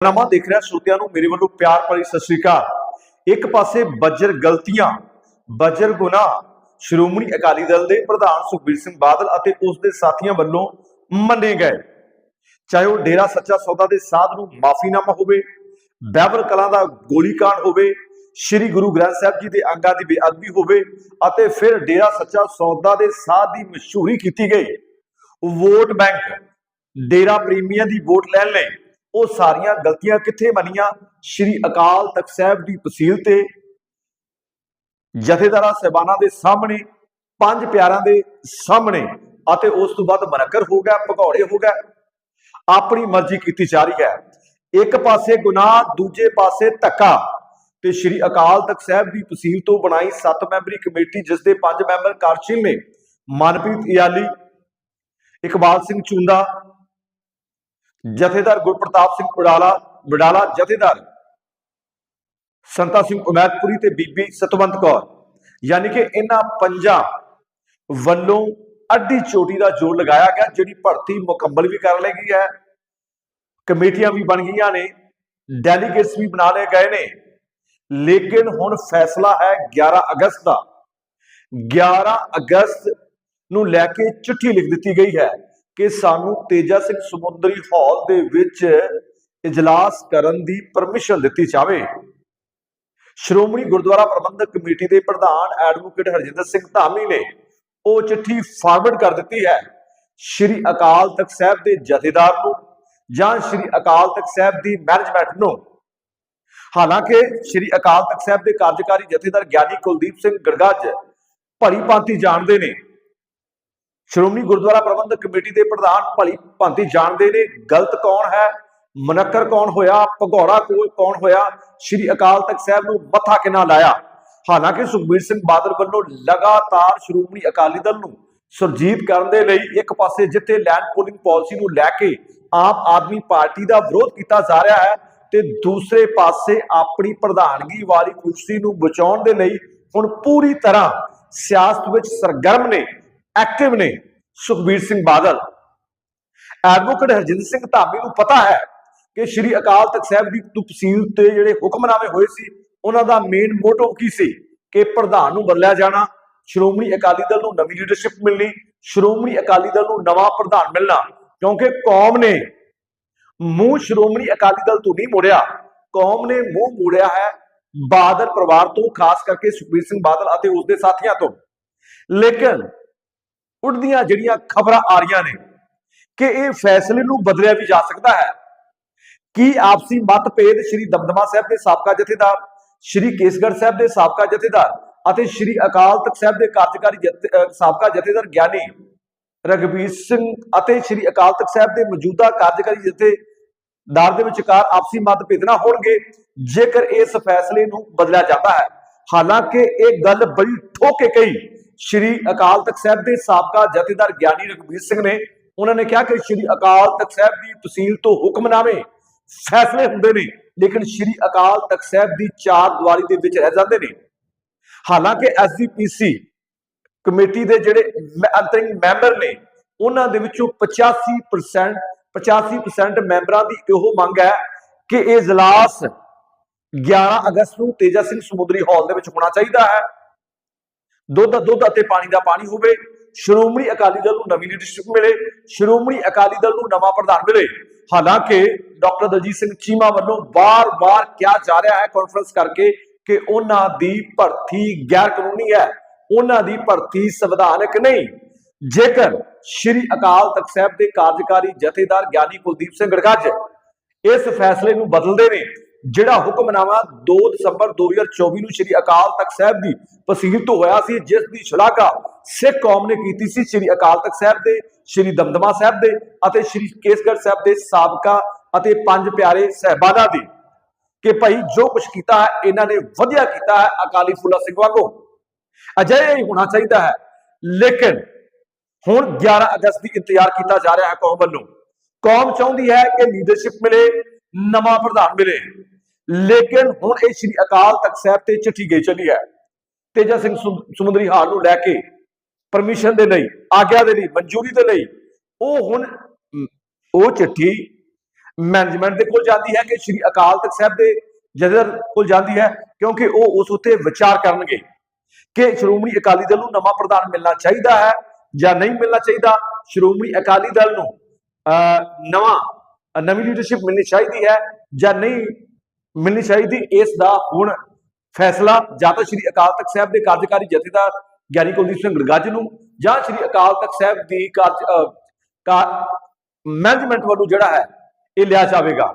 ਨਾਮਾ ਦੇਖ ਰਿਹਾ ਸਰੋਤਿਆਂ ਨੂੰ, ਮੇਰੇ ਵੱਲੋਂ ਪਿਆਰ ਭਰੀ ਸਤਿ ਸ੍ਰੀ ਅਕਾਲ। ਇੱਕ ਪਾਸੇ ਬੱਜਰ ਗਲਤੀਆਂ, ਬੱਜਰ ਗੁਨਾਹ, ਸ਼੍ਰੋਮਣੀ ਅਕਾਲੀ ਦਲ ਦੇ ਪ੍ਰਧਾਨ ਸੁਖਬੀਰ ਸਿੰਘ ਬਾਦਲ ਅਤੇ ਉਸ ਦੇ ਸਾਥੀਆਂ ਵੱਲੋਂ ਮੰਨੇ ਗਏ। ਚਾਹੇ ਉਹ ਡੇਰਾ ਸੱਚਾ ਸੌਦਾ ਦੇ ਸਾਧ ਨੂੰ ਮਾਫੀਨਾਮਾ ਹੋਵੇ ਬਹਿਬਲ ਕਲਾਂ ਦਾ ਗੋਲੀकांड ਹੋਵੇ, ਸ੍ਰੀ ਗੁਰੂ ਗ੍ਰੰਥ ਸਾਹਿਬ ਜੀ ਦੇ ਅੰਗਾਂ ਦੀ ਬੇਅਦਬੀ ਹੋਵੇ ਅਤੇ ਫਿਰ ਡੇਰਾ ਸੱਚਾ ਸੌਦਾ ਦੇ ਸਾਧ ਦੀ ਮਸ਼ਹੂਰੀ ਕੀਤੀ ਗਈ। ਵੋਟ ਬੈਂਕ, ਡੇਰਾ ਪ੍ਰੇਮੀਆਂ ਦੀ ਵੋਟ ਲੈਣ ਲਈ ਉਹ ਸਾਰੀਆਂ ਗਲਤੀਆਂ ਕਿੱਥੇ ਬਣੀਆਂ? ਸ੍ਰੀ ਅਕਾਲ ਤਖਤ ਸਾਹਿਬ ਦੀ ਤਸੀਲ ਤੇ, ਜਥੇਦਾਰਾਂ ਸਹਿਬਾਨਾਂ ਦੇ ਸਾਹਮਣੇ, ਪੰਜ ਪਿਆਰਾਂ ਦੇ ਸਾਹਮਣੇ ਅਤੇ ਉਸ ਤੋਂ ਬਾਅਦ ਮਨਕਰ ਹੋ ਗਿਆ, ਭਗੌੜੇ ਹੋ ਗਿਆ। ਆਪਣੀ ਮਰਜ਼ੀ ਕੀਤੀ ਜਾ ਰਹੀ ਹੈ। ਇੱਕ ਪਾਸੇ ਗੁਨਾਹ, ਦੂਜੇ ਪਾਸੇ ਧੱਕਾ। ਤੇ ਸ੍ਰੀ ਅਕਾਲ ਤਖਤ ਸਾਹਿਬ ਦੀ ਤਸੀਲ ਤੋਂ ਬਣਾਈ ਸੱਤ ਮੈਂਬਰੀ ਕਮੇਟੀ, ਜਿਸ ਦੇ 5 ਮੈਂਬਰ ਕਾਰਜਸ਼ੀਲ ਨੇ, ਮਨਪ੍ਰੀਤ ਇਆਲੀ, ਇਕਬਾਲ ਸਿੰਘ ਚੁੰਦਾ ਜਥੇਦਾਰ ਗੁਰਪ੍ਰਤਾਪ ਸਿੰਘ ਵਡਾਲਾ ਬਡਾਲਾ ਜਥੇਦਾਰ ਸੰਤਾ ਸਿੰਘ ਉਮੈਦਪੁਰੀ ਤੇ ਬੀਬੀ ਸਤਵੰਤ ਕੌਰ। ਯਾਨੀ ਕਿ ਇਹਨਾਂ ਪੰਜਾਂ ਵੱਲੋਂ ਅੱਡੀ ਚੋਟੀ ਦਾ ਜੋਰ ਲਗਾਇਆ ਗਿਆ, ਜਿਹੜੀ ਭਰਤੀ ਮੁਕੰਮਲ ਵੀ ਕਰ ਲਈ ਗਈ ਹੈ। ਕਮੇਟੀਆਂ ਵੀ ਬਣ ਗਈਆਂ ਨੇ, ਡੈਲੀਗੇਟਸ ਵੀ ਬਣਾ ਲਏ ਗਏ ਨੇ। ਲੇਕਿਨ ਹੁਣ ਫੈਸਲਾ ਹੈ 11 ਅਗਸਤ ਦਾ। 11 ਅਗਸਤ ਨੂੰ ਲੈ ਕੇ ਚਿੱਠੀ ਲਿਖ ਦਿੱਤੀ ਗਈ ਹੈ। ਕਿ ਸਾਨੂੰ ਤੇਜਾ ਸਿੰਘ ਸਮੁੰਦਰੀ ਹਾਲ ਦੇ ਵਿੱਚ ਇਜਲਾਸ ਕਰਨ ਦੀ ਪਰਮਿਸ਼ਨ ਦਿੱਤੀ ਜਾਵੇ। ਸ਼੍ਰੋਮਣੀ ਗੁਰਦੁਆਰਾ ਪ੍ਰਬੰਧਕ ਕਮੇਟੀ ਦੇ ਪ੍ਰਧਾਨ ਐਡਵੋਕੇਟ ਹਰਜਿੰਦਰ ਸਿੰਘ ਧਾਮੀ ਨੇ ਉਹ ਚਿੱਠੀ ਫਾਰਵਰਡ ਕਰ ਦਿੱਤੀ ਹੈ। ਸ਼੍ਰੀ ਅਕਾਲ ਤਖਤ ਸਾਹਿਬ ਦੇ ਜਥੇਦਾਰ ਨੂੰ ਜਾਂ ਸ਼੍ਰੀ ਅਕਾਲ ਤਖਤ ਸਾਹਿਬ ਦੀ ਮੈਨੇਜਮੈਂਟ ਨੂੰ। ਹਾਲਾਂਕਿ ਸ਼੍ਰੀ ਅਕਾਲ ਤਖਤ ਸਾਹਿਬ ਦੇ ਕਾਰਜਕਾਰੀ ਜਥੇਦਾਰ ਗਿਆਨੀ ਕੁਲਦੀਪ ਸਿੰਘ ਗੜਗੱਜ ਭਰੀ ਭਾਂਤੀ ਜਾਣਦੇ ਨੇ ਸ਼੍ਰੋਮਣੀ ਗੁਰਦੁਆਰਾ ਪ੍ਰਬੰਧਕ ਕਮੇਟੀ ਦੇ ਪ੍ਰਧਾਨ ਭਲੀ ਭਾਂਤੀ ਜਾਣਦੇ ਨੇ ਗਲਤ ਕੌਣ ਹੈ, ਮਨੱਕਰ ਕੌਣ ਹੋਇਆ, ਭਗੌੜਾ ਕੋ- ਕੌਣ ਹੋਇਆ, ਸ਼੍ਰੀ ਅਕਾਲ ਤਖਤ ਸਾਹਿਬ ਨੂੰ ਮੱਥਾ ਕਿਨਾ ਲਾਇਆ? ਹਾਲਾਂਕਿ ਸੁਖਬੀਰ ਸਿੰਘ ਬਾਦਲ ਵੱਲੋਂ ਲਗਾਤਾਰ ਸ਼੍ਰੋਮਣੀ ਅਕਾਲੀ ਦਲ ਨੂੰ ਸੁਰਜੀਤ ਕਰਨ ਦੇ ਲਈ ਇੱਕ ਪਾਸੇ ਜਿੱਥੇ ਲੈਂਡ ਪੋਲਿੰਗ ਪਾਲਿਸੀ ਨੂੰ ਲੈ ਕੇ ਆਮ ਆਦਮੀ ਪਾਰਟੀ ਦਾ ਵਿਰੋਧ ਕੀਤਾ ਜਾ ਰਿਹਾ ਹੈ ਤੇ ਦੂਸਰੇ ਪਾਸੇ ਆਪਣੀ ਪ੍ਰਧਾਨਗੀ ਵਾਲੀ ਕੁਰਸੀ ਨੂੰ ਬਚਾਉਣ ਦੇ ਲਈ ਹੁਣ ਪੂਰੀ ਤਰ੍ਹਾਂ ਸਿਆਸਤ ਵਿੱਚ ਸਰਗਰਮ ਨੇ। ਐਕਟਿਵ ਨੇ ਸੁਖਬੀਰ ਸਿੰਘ ਬਾਦਲ। ਐਡਵੋਕੇਟ ਹਰਜਿੰਦਰ ਸਿੰਘ ਧਾਮੀ ਨੂੰ ਪਤਾ ਹੈ ਕਿ ਸ਼੍ਰੀ ਅਕਾਲ ਤਖਤ ਸਾਹਿਬ ਦੀ ਤਫਸੀਲ ਤੇ ਜਿਹੜੇ ਹੁਕਮਨਾਮੇ ਹੋਏ ਸੀ, ਉਹਨਾਂ ਦਾ ਮੇਨ ਮੋਟੋ ਕੀ ਸੀ? ਕਿ ਪ੍ਰਧਾਨ ਨੂੰ ਬਦਲਿਆ ਜਾਣਾ, ਸ਼੍ਰੋਮਣੀ ਅਕਾਲੀ ਦਲ ਨੂੰ ਨਵੀਂ ਲੀਡਰਸ਼ਿਪ ਮਿਲਣੀ, ਸ਼੍ਰੋਮਣੀ ਅਕਾਲੀ ਦਲ ਨੂੰ ਨਵਾਂ ਪ੍ਰਧਾਨ ਮਿਲਣਾ, ਕਿਉਂਕਿ ਕੌਮ ਨੇ ਮੂੰਹ ਸ਼੍ਰੋਮਣੀ ਅਕਾਲੀ ਦਲ ਤੋਂ ਨਹੀਂ ਮੋੜਿਆ। ਕੌਮ ਨੇ ਮੂੰਹ ਮੋੜਿਆ ਹੈ ਬਾਦਲ ਪਰਿਵਾਰ ਤੋਂ, ਖਾਸ ਕਰਕੇ ਸੁਖਬੀਰ ਸਿੰਘ ਬਾਦਲ ਅਤੇ ਉਸ ਦੇ ਸਾਥੀਆਂ ਤੋਂ। ਲੇਕਿਨ ਉੱਡਦੀਆਂ ਜਿਹੜੀਆਂ ਖਬਰਾਂ ਆ ਰਹੀਆਂ ਨੇ, ਕਿ ਇਹ ਫੈਸਲੇ ਨੂੰ ਬਦਲਿਆ ਵੀ ਜਾ ਸਕਦਾ ਹੈ। ਕੀ ਆਪਸੀ ਮਤਭੇਦ ਸ਼੍ਰੀ ਦਮਦਮਾ ਸਾਹਿਬ ਦੇ ਸਾਬਕਾ ਜਥੇਦਾਰ, ਸ਼੍ਰੀ ਕੇਸਗੜ੍ਹ ਸਾਹਿਬ ਦੇ ਸਾਬਕਾ ਜਥੇਦਾਰ ਅਤੇ ਸ਼੍ਰੀ ਅਕਾਲ ਤਖਤ ਸਾਹਿਬ ਦੇ ਕਾਰਜਕਾਰੀ ਸਾਬਕਾ ਜਥੇਦਾਰ ਗਿਆਨੀ ਰਗਵੀਰ ਸਿੰਘ ਅਤੇ ਸ਼੍ਰੀ ਅਕਾਲ ਤਖਤ ਸਾਹਿਬ ਦੇ ਮੌਜੂਦਾ ਕਾਰਜਕਾਰੀ ਜਥੇਦਾਰ ਦੇ ਵਿਚਕਾਰ ਆਪਸੀ ਮਤਭੇਦ ਨਾ ਹੋਣਗੇ, ਜੇਕਰ ਇਸ ਫੈਸਲੇ ਨੂੰ ਬਦਲਿਆ ਜਾਂਦਾ ਹੈ। ਹਾਲਾਂਕਿ ਇਹ ਗੱਲ ਬੜੀ ਠੋਕੇ ਕਹੀ ਸ਼੍ਰੀ ਅਕਾਲ ਤਖਤ ਸਾਹਿਬ ਦੇ ਸਾਬਕਾ ਜਥੇਦਾਰ ਗਿਆਨੀ ਰਗਵੀਰ ਸਿੰਘ ਨੇ ਉਹਨਾਂ ਨੇ ਕਿਹਾ ਕਿ ਸ਼੍ਰੀ ਅਕਾਲ ਤਖਤ ਸਾਹਿਬ ਦੀ ਤਹਿਸੀਲ ਤੋਂ ਹੁਕਮਨਾਮੇ ਫੈਸਲੇ ਹੁੰਦੇ ਨੇ, ਲੇਕਿਨ ਸ਼੍ਰੀ ਅਕਾਲ ਤਖਤ ਸਾਹਿਬ ਦੀ ਚਾਰ ਦੀਵਾਰੀ ਦੇ ਵਿੱਚ ਰਹਿ ਜਾਂਦੇ ਨੇ। ਹਾਲਾਂਕਿ ਐਸਜੀਪੀਸੀ ਕਮੇਟੀ ਦੇ ਜਿਹੜੇ ਅੰਤਰਿੰਗ ਮੈਂਬਰ ਨੇ, ਉਹਨਾਂ ਦੇ ਵਿੱਚੋਂ 85% 85% ਮੈਂਬਰਾਂ ਦੀ ਇਹੋ ਮੰਗ ਹੈ ਕਿ ਇਹ ਇਜਲਾਸ 11 ਅਗਸਤ ਨੂੰ ਤੇਜਾ ਸਿੰਘ ਸਮੁੰਦਰੀ ਹਾਲ ਦੇ ਵਿੱਚ ਹੋਣਾ ਚਾਹੀਦਾ ਹੈ। ਦੁੱਧ ਦਾ ਦੁੱਧ ਅਤੇ ਪਾਣੀ ਦਾ ਪਾਣੀ ਹੋਵੇ, ਸ਼੍ਰੋਮਣੀ ਅਕਾਲੀ ਦਲ ਨੂੰ ਨਵੀਂ ਲੀਡਰਸ਼ਿਪ ਮਿਲੇ, ਸ਼੍ਰੋਮਣੀ ਅਕਾਲੀ ਦਲ ਨੂੰ ਨਵਾਂ ਪ੍ਰਧਾਨ ਮਿਲੇ। ਹਾਲਾਂਕਿ, ਡਾਕਟਰ ਦਲਜੀਤ ਸਿੰਘ ਚੀਮਾ ਵੱਲੋਂ ਬਾਰ-ਬਾਰ ਕਿਹਾ ਜਾ ਰਿਹਾ ਹੈ ਕਾਨਫਰੰਸ ਕਰਕੇ ਕਿ ਉਹਨਾਂ ਦੀ ਭਰਤੀ ਗੈਰ ਕਾਨੂੰਨੀ ਹੈ। ਉਹਨਾਂ ਦੀ ਭਰਤੀ ਸੰਵਿਧਾਨਕ ਨਹੀਂ। ਜੇਕਰ ਸ਼੍ਰੀ ਅਕਾਲ ਤਖਤ ਸਾਹਿਬ ਦੇ ਕਾਰਜਕਾਰੀ ਜਥੇਦਾਰ ਗਿਆਨੀ ਕੁਲਦੀਪ ਸਿੰਘ ਗੜਗੱਜ ਇਸ ਫੈਸਲੇ ਨੂੰ ਬਦਲਦੇ ਨੇ ਜਿਹੜਾ ਹੁਕਮਨਾਮਾ 2 ਦਸੰਬਰ 2024 ਨੂੰ ਸ਼੍ਰੀ ਅਕਾਲ ਤਖਤ ਸਾਹਿਬ ਦੀ ਪਸੀਰ ਤੋਂ ਹੋਇਆ ਸੀ, ਜਿਸ ਦੀ ਸ਼ਲਾਘਾ ਸਿੱਖ ਕੌਮ ਨੇ ਕੀਤੀ ਸੀ ਸ਼੍ਰੀ ਅਕਾਲ ਤਖਤ ਸਾਹਿਬ ਦੇ, ਸ਼੍ਰੀ ਦਮਦਮਾ ਸਾਹਿਬ ਦੇ ਅਤੇ ਸ਼੍ਰੀ ਕੇਸਗੜ੍ਹ ਸਾਹਿਬ ਦੇ ਸਾਬਕਾ ਅਤੇ ਪੰਜ ਪਿਆਰੇ ਸਹਿਬਾਨਾਂ ਦੀ। ਕਿ ਭਾਈ ਜੋ ਕੁਝ ਕੀਤਾ ਹੈ, ਇਹਨਾਂ ਨੇ ਵਧੀਆ ਕੀਤਾ ਹੈ, ਅਕਾਲੀ ਫੂਲਾ ਸਿੰਘ ਵਾਂਗੂ। ਅਜਿਹਾ ਹੀ ਹੋਣਾ ਚਾਹੀਦਾ ਹੈ। ਲੇਕਿਨ ਹੁਣ 11 ਅਗਸਤ ਦੀ ਇੰਤਜ਼ਾਰ ਕੀਤਾ ਜਾ ਰਿਹਾ ਹੈ ਕੌਮ ਵੱਲੋਂ। ਕੌਮ ਚਾਹੁੰਦੀ ਹੈ ਕਿ ਲੀਡਰਸ਼ਿਪ ਮਿਲੇ ਨਵਾਂ ਪ੍ਰਧਾਨ ਮਿਲੇ। ਲੇਕਿਨ ਹੁਣ ਇਹ ਸ਼੍ਰੀ ਅਕਾਲ ਤਖਤ ਸਾਹਿਬ ਤੇ ਚਿੱਠੀ ਗਈ ਚਲੀ ਹੈ। ਤੇਜਾ ਸਿੰਘ ਸਮੁੰਦਰੀ ਹਾਲ ਨੂੰ ਲੈ ਕੇ ਪਰਮਿਸ਼ਨ ਦੇ ਲਈ ਆਗਿਆ ਦੇ ਲਈ ਮਨਜ਼ੂਰੀ ਦੇ ਲਈ ਉਹ ਹੁਣ ਉਹ ਚਿੱਠੀ ਮੈਨੇਜਮੈਂਟ ਦੇ ਕੋਲ ਜਾਂਦੀ ਹੈ ਕਿ ਸ੍ਰੀ ਅਕਾਲ ਤਖਤ ਸਾਹਿਬ ਦੇ ਜਥੇਦਾਰ ਕੋਲ ਜਾਂਦੀ ਹੈ ਕਿਉਂਕਿ ਉਹ ਉਸ ਉੱਤੇ ਵਿਚਾਰ ਕਰਨਗੇ ਕਿ ਸ਼੍ਰੋਮਣੀ ਅਕਾਲੀ ਦਲ ਨੂੰ ਨਵਾਂ ਪ੍ਰਧਾਨ ਮਿਲਣਾ ਚਾਹੀਦਾ ਹੈ ਜਾਂ ਨਹੀਂ ਮਿਲਣਾ ਚਾਹੀਦਾ। ਸ਼੍ਰੋਮਣੀ ਅਕਾਲੀ ਦਲ ਨੂੰ ਅਹ, ਨਵਾਂ ਨਵੀਂ ਲੀਡਰਸ਼ਿਪ ਮਿਲਣੀ ਚਾਹੀਦੀ ਹੈ ਜਾਂ ਨਹੀਂ ਮਿਲਣੀ ਚਾਹੀਦੀ, ਇਸ ਦਾ ਹੁਣ ਫੈਸਲਾ ਜਾਂ ਤਾਂ ਸ੍ਰੀ ਅਕਾਲ ਤਖਤ ਸਾਹਿਬ ਦੇ ਕਾਰਜਕਾਰੀ ਜਥੇਦਾਰ ਗਿਆਨੀ ਕੁਲਦੀਪ ਸਿੰਘ ਗੜਗੱਜ ਨੂੰ ਜਾਂ ਸ੍ਰੀ ਅਕਾਲ ਤਖਤ ਸਾਹਿਬ ਦੀ ਕਾਰਜ ਮੈਨੇਜਮੈਂਟ ਵੱਲੋਂ ਜਿਹੜਾ ਹੈ, ਇਹ ਲਿਆ ਜਾਵੇਗਾ।